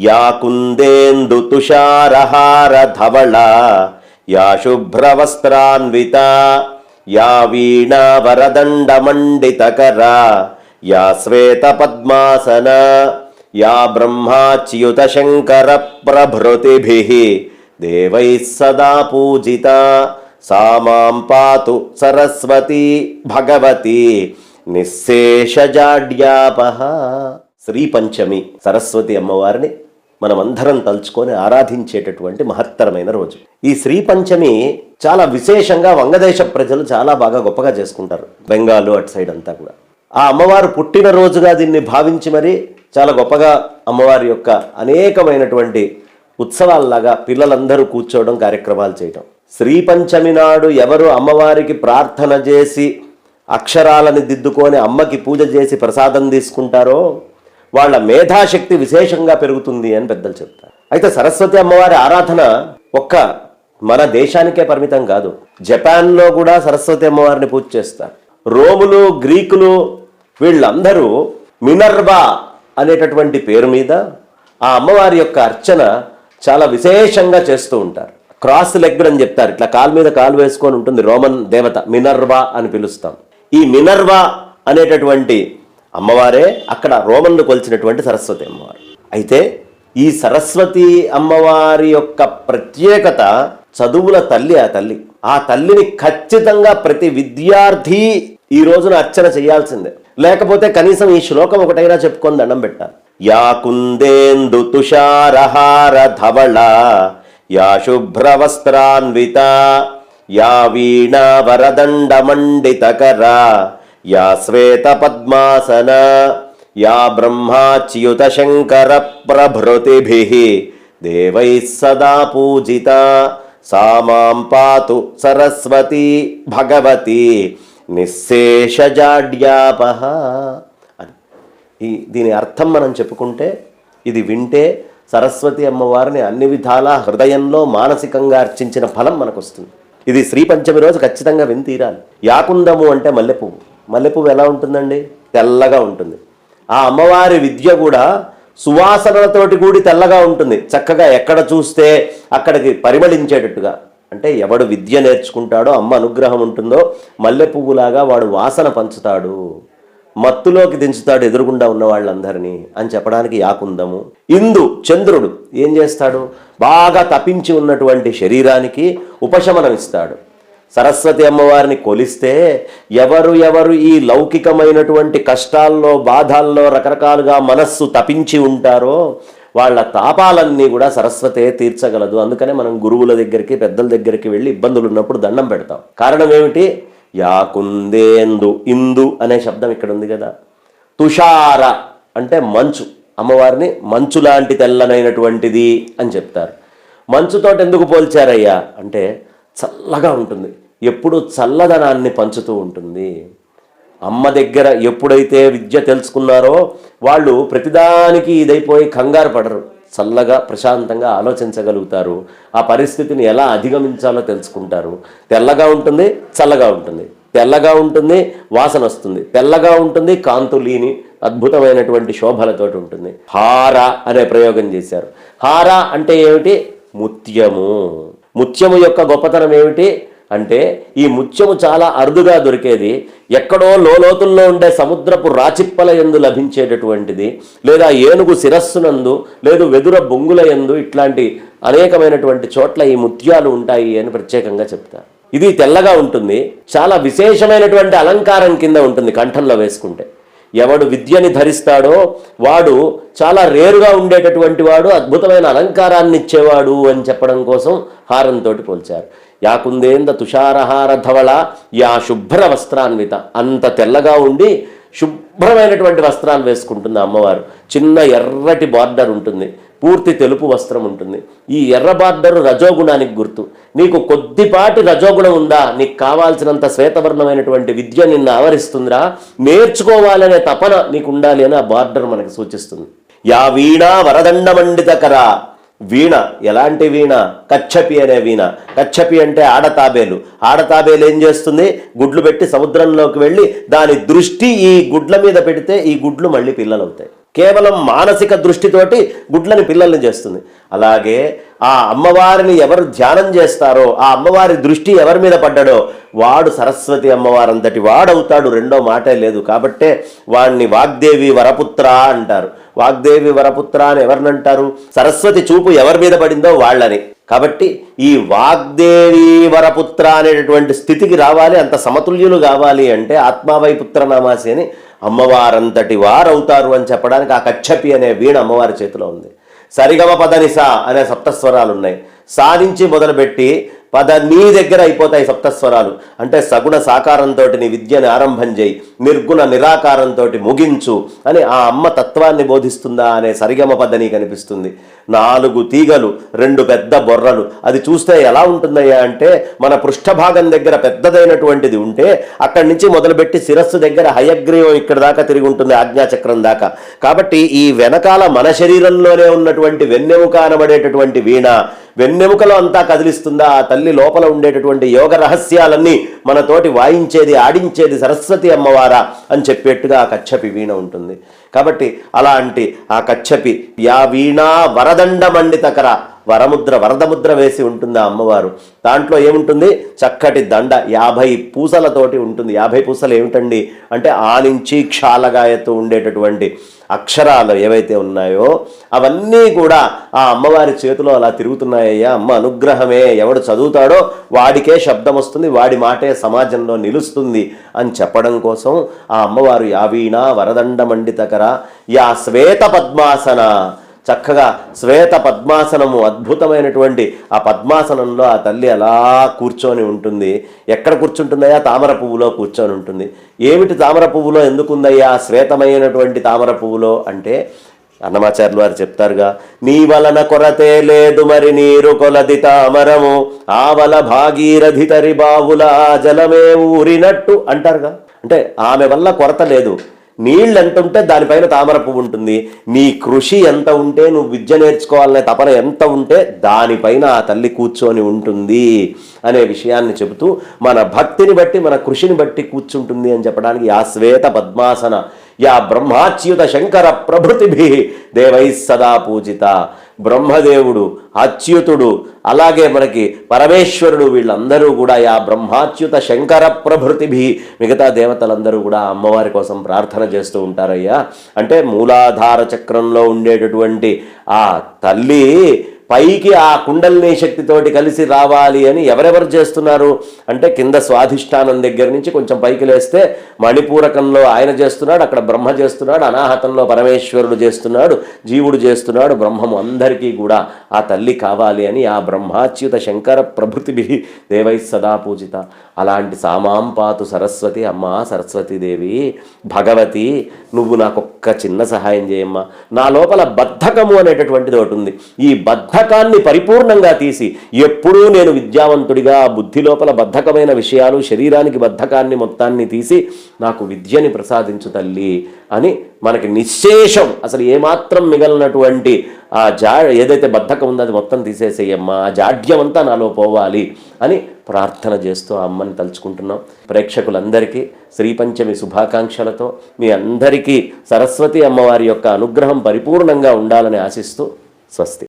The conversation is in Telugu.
యా కుందేందు తుషారహార ధవళ యా శుభ్రవస్త్రాన్విత యా వీణా వరదండ యా శ్వేత పద్మాసన యా బ్రహ్మాచ్యుత శంకర ప్రభృతిభి దేవైः సదా పూజిత సా మాం పాతు సరస్వతి భగవతి నిశ్శేషజాడ్యాపహ శ్రీ పంచమి సరస్వతి అమ్మవారిని మనమందరం తలుచుకొని ఆరాధించేటటువంటి మహత్తరమైన రోజు. ఈ శ్రీ పంచమి చాలా విశేషంగా వంగదేశ ప్రజలు చాలా బాగా గొప్పగా చేసుకుంటారు. బెంగాల్ అటు సైడ్ అంతా కూడా. ఆ అమ్మవారు పుట్టిన రోజుగా దీన్ని భావించి మరి చాలా గొప్పగా అమ్మవారి యొక్క అనేకమైనటువంటి ఉత్సవాల్లాగా పిల్లలందరూ కూర్చోవడం కార్యక్రమాలు చేయడం శ్రీ పంచమి నాడు ఎవరు అమ్మవారికి ప్రార్థన చేసి అక్షరాలని దిద్దుకొని అమ్మకి పూజ చేసి ప్రసాదం తీసుకుంటారో వాళ్ళ మేధాశక్తి విశేషంగా పెరుగుతుంది అని పెద్దలు చెప్తారు. అయితే సరస్వతి అమ్మవారి ఆరాధన ఒక్క మన దేశానికే పరిమితం కాదు. జపాన్లో కూడా సరస్వతి అమ్మవారిని పూజ చేస్తారు. రోములు గ్రీకులు వీళ్ళందరూ మినర్వా అనేటటువంటి పేరు మీద ఆ అమ్మవారి యొక్క అర్చన చాలా విశేషంగా చేస్తూ ఉంటారు. క్రాస్ లెగ్డ్ అని చెప్తారు. ఇట్లా కాలు మీద కాలు వేసుకొని ఉంటుంది రోమన్ దేవత మినర్వా అని పిలుస్తాం. ఈ మినర్వా అనేటటువంటి అమ్మవారే అక్కడ రోమన్లు కొలిచినటువంటి సరస్వతి అమ్మవారు. అయితే ఈ సరస్వతి అమ్మవారి యొక్క ప్రత్యేకత చదువుల తల్లి ఆ తల్లి. ఆ తల్లిని ఖచ్చితంగా ప్రతి విద్యార్థి ఈ రోజున అర్చన చేయాల్సిందే. లేకపోతే కనీసం ఈ శ్లోకం ఒకటైనా చెప్పుకొని దండం పెట్టాలి. యా కుందేందు తుషారహార ధవళ యా శుభ్రవస్త్రాన్విత యా వీణా వరదండ మండితకరా యా శ్వేత పద్మాసన యా బ్రహ్మాచ్యుత శంకర ప్రభృతిభిః దేవై సదా పూజిత సామాం పాతు సరస్వతి భగవతి నిశ్శేషజాడ్యాపహ అని ఈ దీని అర్థం మనం చెప్పుకుంటే ఇది వింటే సరస్వతి అమ్మవారిని అన్ని విధాలా హృదయంలో మానసికంగా అర్చించిన ఫలం మనకు వస్తుంది ఇది శ్రీ పంచమి రోజు ఖచ్చితంగా విని తీరాలి. యాకుందము అంటే మల్లెపువ్వు. మల్లెపువ్వు ఎలా ఉంటుందండి? తెల్లగా ఉంటుంది. ఆ అమ్మవారి విద్య కూడా సువాసనలతోటి కూడి తెల్లగా ఉంటుంది. చక్కగా ఎక్కడ చూస్తే అక్కడికి పరిమళించేటట్టుగా. అంటే ఎవడు విద్య నేర్చుకుంటాడో అమ్మ అనుగ్రహం ఉంటుందో మల్లె పువ్వులాగా వాడు వాసన పంచుతాడు. మత్తులోకి దించుతాడు ఎదురుగుండా ఉన్న వాళ్ళందరినీ అని చెప్పడానికి యాకుందము. ఇందు చంద్రుడు ఏం చేస్తాడు? బాగా తపించి ఉన్నటువంటి శరీరానికి ఉపశమనం ఇస్తాడు. సరస్వతి అమ్మవారిని కొలిస్తే ఎవరు ఎవరు ఈ లౌకికమైనటువంటి కష్టాల్లో బాధల్లో రకరకాలుగా మనస్సు తపించి ఉంటారో వాళ్ళ తాపాలన్నీ కూడా సరస్వతే తీర్చగలదు. అందుకనే మనం గురువుల దగ్గరికి పెద్దల దగ్గరికి వెళ్ళి ఇబ్బందులు ఉన్నప్పుడు దండం పెడతాం. కారణం ఏమిటి? యాకుందేందు ఇందు అనే శబ్దం ఇక్కడ ఉంది కదా. తుషార అంటే మంచు. అమ్మవారిని మంచు లాంటి తెల్లనైనటువంటిది అని చెప్తారు. మంచుతోటి ఎందుకు పోల్చారయ్యా? అంటే చల్లగా ఉంటుంది. ఎప్పుడు చల్లదనాన్ని పంచుతూ ఉంటుంది. అమ్మ దగ్గర ఎప్పుడైతే విద్య తెలుసుకున్నారో వాళ్ళు ప్రతిదానికి ఇదైపోయి కంగారు పడరు. చల్లగా ప్రశాంతంగా ఆలోచించగలుగుతారు. ఆ పరిస్థితిని ఎలా అధిగమించాలో తెలుసుకుంటారు. తెల్లగా ఉంటుంది చల్లగా ఉంటుంది. తెల్లగా ఉంటుంది వాసన వస్తుంది. తెల్లగా ఉంటుంది కాంతులీని అద్భుతమైనటువంటి శోభలతోటి ఉంటుంది. హార అనే ప్రయోగం చేశారు. హార అంటే ఏమిటి? ముత్యము. ముత్యము యొక్క గొప్పతనం ఏమిటి? అంటే ఈ ముత్యము చాలా అరుదుగా దొరికేది ఎక్కడో లోతుల్లో ఉండే సముద్రపు రాచిప్పల ఎందు లభించేటటువంటిది లేదా ఏనుగు శిరస్సునందు లేదు వెదుర బొంగుల ఎందు ఇట్లాంటి అనేకమైనటువంటి చోట్ల ఈ ముత్యాలు ఉంటాయి అని ప్రత్యేకంగా చెప్తారు. ఇది తెల్లగా ఉంటుంది చాలా విశేషమైనటువంటి అలంకారం కింద ఉంటుంది కంఠంలో వేసుకుంటే. ఎవడు విద్యని ధరిస్తాడో వాడు చాలా రేరుగా ఉండేటటువంటి వాడు అద్భుతమైన అలంకారాన్ని ఇచ్చేవాడు అని చెప్పడం కోసం హారంతో పోల్చారు. యా కుందేంద తుషారహార ధవళ యా శుభ్ర వస్త్రాన్విత. అంత తెల్లగా ఉండి శుభ్రమైనటువంటి వస్త్రాలు వేసుకుంటుంది అమ్మవారు. చిన్న ఎర్రటి బార్డర్ ఉంటుంది. పూర్తి తెలుపు వస్త్రం ఉంటుంది. ఈ ఎర్ర బార్డర్ రజోగుణానికి గుర్తు. నీకు కొద్దిపాటి రజోగుణం ఉందా? నీకు కావాల్సినంత శ్వేతవర్ణమైనటువంటి విద్య నిన్ను ఆవరిస్తుందిరా. నేర్చుకోవాలనే తపన నీకు ఉండాలి అని ఆ బార్డర్ మనకు సూచిస్తుంది. యా వీణా వరదండమండితకర. వీణ ఎలాంటి వీణ? కచ్చపి అనే వీణ. కచ్చపి అంటే ఆడతాబేలు. ఆడతాబేలు ఏం చేస్తుంది? గుడ్లు పెట్టి సముద్రంలోకి వెళ్ళి దాని దృష్టి ఈ గుడ్ల మీద పెడితే ఈ గుడ్లు మళ్ళీ పిల్లలవుతాయి. కేవలం మానసిక దృష్టితోటి గుడ్లని పిల్లల్ని చేస్తుంది. అలాగే ఆ అమ్మవారిని ఎవరు ధ్యానం చేస్తారో ఆ అమ్మవారి దృష్టి ఎవరి మీద పడ్డాడో వాడు సరస్వతి అమ్మవారంతటి వాడవుతాడు రెండో మాటే లేదు. కాబట్టే వాణ్ణి వాగ్దేవి వరపుత్ర అంటారు. వాగ్దేవి వరపుత్ర అని ఎవరినంటారు? సరస్వతి చూపు ఎవరి మీద పడిందో వాళ్ళని. కాబట్టి ఈ వాగ్దేవి వరపుత్ర అనేటటువంటి స్థితికి రావాలి అంత సమతుల్యులు కావాలి అంటే ఆత్మావై పుత్ర నామాసి అని అమ్మవారంతటి వారవుతారు అని చెప్పడానికి ఆ కచ్చపి అనే వీణ అమ్మవారి చేతిలో ఉంది. సరిగమ పదనిసా అనే సప్తస్వరాలు ఉన్నాయి సా నుంచి మొదలుపెట్టి పద నీ దగ్గర అయిపోతాయి సప్తస్వరాలు. అంటే సగుణ సాకారంతో నీ విద్యని ఆరంభం చేయి నిర్గుణ నిరాకారంతో ముగించు అని ఆ అమ్మ తత్వాన్ని బోధిస్తుందా అనే సరిగమ పద కనిపిస్తుంది నాలుగు తీగలు రెండు పెద్ద బొర్రలు. అది చూస్తే ఎలా ఉంటుందయ్యా అంటే మన పృష్ఠభాగం దగ్గర పెద్దదైనటువంటిది ఉంటే అక్కడి నుంచి మొదలుపెట్టి శిరస్సు దగ్గర హయగ్రీవం ఇక్కడ దాకా తిరిగి ఉంటుంది ఆజ్ఞాచక్రం దాకా. కాబట్టి ఈ వెనకాల మన శరీరంలోనే ఉన్నటువంటి వెన్నెముక అనబడేటటువంటి వీణ వెన్నెముకలో అంతా కదిలిస్తుందా? ఆ తల్లి లోపల ఉండేటటువంటి యోగ రహస్యాలన్నీ మనతోటి వాయించేది ఆడించేది సరస్వతి అమ్మవారా అని చెప్పేట్టుగా ఆ కచ్చపి వీణ ఉంటుంది. కాబట్టి అలాంటి ఆ కచ్చపి యా వీణా వరదండ మండితకర వరముద్ర వరదముద్ర వేసి ఉంటుంది ఆ అమ్మవారు. దాంట్లో ఏముంటుంది? చక్కటి దండ యాభై పూసలతోటి ఉంటుంది. యాభై పూసలు ఏమిటండి? అంటే ఆనించి క్షాలగాయతో ఉండేటటువంటి అక్షరాలు ఏవైతే ఉన్నాయో అవన్నీ కూడా ఆ అమ్మవారి చేతిలో అలా తిరుగుతున్నాయ్యా అమ్మ అనుగ్రహమే. ఎవడు చదువుతాడో వాడికే శబ్దం వస్తుంది వాడి మాటే సమాజంలో నిలుస్తుంది అని చెప్పడం కోసం ఆ అమ్మవారు యావీణ వరదండ మండితకర యా శ్వేత పద్మాసన చక్కగా శ్వేత పద్మాసనము అద్భుతమైనటువంటి ఆ పద్మాసనంలో ఆ తల్లి అలా కూర్చొని ఉంటుంది. ఎక్కడ కూర్చుంటుందయ్యా? తామర పువ్వులో కూర్చొని ఉంటుంది. ఏమిటి తామర పువ్వులో ఎందుకుందయ్యా? శ్వేతమైనటువంటి తామర పువ్వులో అంటే అన్నమాచార్యులు వారు చెప్తారుగా నీ వలన కొరతే లేదు మరి నీరు కొలది తామరము. ఆవల భాగీరథి తరి బావుల జలమే ఊరినట్టు అంటారుగా. అంటే ఆమె వల్ల కొరత లేదు. నీళ్ళు ఎంత ఉంటే దానిపైన తామర పువ్వు ఉంటుంది. నీ కృషి ఎంత ఉంటే నువ్వు విద్య నేర్చుకోవాలనే తపన ఎంత ఉంటే దానిపైన ఆ తల్లి కూర్చొని ఉంటుంది అనే విషయాన్ని చెబుతూ మన భక్తిని బట్టి మన కృషిని బట్టి కూర్చుంటుంది అని చెప్పడానికి ఆ శ్వేత పద్మాసన యా బ్రహ్మాచ్యుత శంకర ప్రభృతిభి. దేవై సదా పూజిత. బ్రహ్మదేవుడు అచ్యుతుడు అలాగే మనకి పరమేశ్వరుడు వీళ్ళందరూ కూడా యా బ్రహ్మాచ్యుత శంకర ప్రభృతిభి. మిగతా దేవతలందరూ కూడా అమ్మవారి కోసం ప్రార్థన చేస్తూ ఉంటారయ్యా. అంటే మూలాధార చక్రంలో ఉండేటటువంటి ఆ తల్లి పైకి ఆ కుండలిని శక్తితోటి కలిసి రావాలి అని ఎవరెవరు చేస్తున్నారు? అంటే కింద స్వాధిష్టానం దగ్గర నుంచి కొంచెం పైకి లేస్తే మణిపూరకంలో ఆయన చేస్తున్నాడు అక్కడ బ్రహ్మ చేస్తున్నాడు అనాహతంలో పరమేశ్వరుడు చేస్తున్నాడు జీవుడు చేస్తున్నాడు బ్రహ్మము అందరికీ కూడా ఆ తల్లి కావాలి అని ఆ బ్రహ్మాచ్యుత శంకర ప్రభృతి దేవై సదా పూజిత. అలాంటి సామాంపాతు సరస్వతి అమ్మ సరస్వతీదేవి భగవతి నువ్వు నాకొక్క చిన్న సహాయం చేయమ్మా. నా లోపల బద్ధకము అనేటటువంటిది ఒకటి ఉంది. ఈ బద్ధ బద్ధకాన్ని పరిపూర్ణంగా తీసి ఎప్పుడూ నేను విద్యావంతుడిగా బుద్ధి లోపల బద్ధకమైన విషయాలు శరీరానికి బద్ధకాన్ని మొత్తాన్ని తీసి నాకు విద్యని ప్రసాదించు తల్లి అని మనకి నిశ్శేషం. అసలు ఏమాత్రం మిగలనటువంటి ఆ జా ఏదైతే బద్ధకం ఉందో అది మొత్తం తీసేసేయమ్మా ఆ జాడ్యం అంతా నాలో పోవాలి అని ప్రార్థన చేస్తూ ఆ అమ్మని తలుచుకుంటున్నాం. ప్రేక్షకులందరికీ శ్రీపంచమి శుభాకాంక్షలతో మీ అందరికీ సరస్వతి అమ్మవారి యొక్క అనుగ్రహం పరిపూర్ణంగా ఉండాలని ఆశిస్తూ స్వస్తి.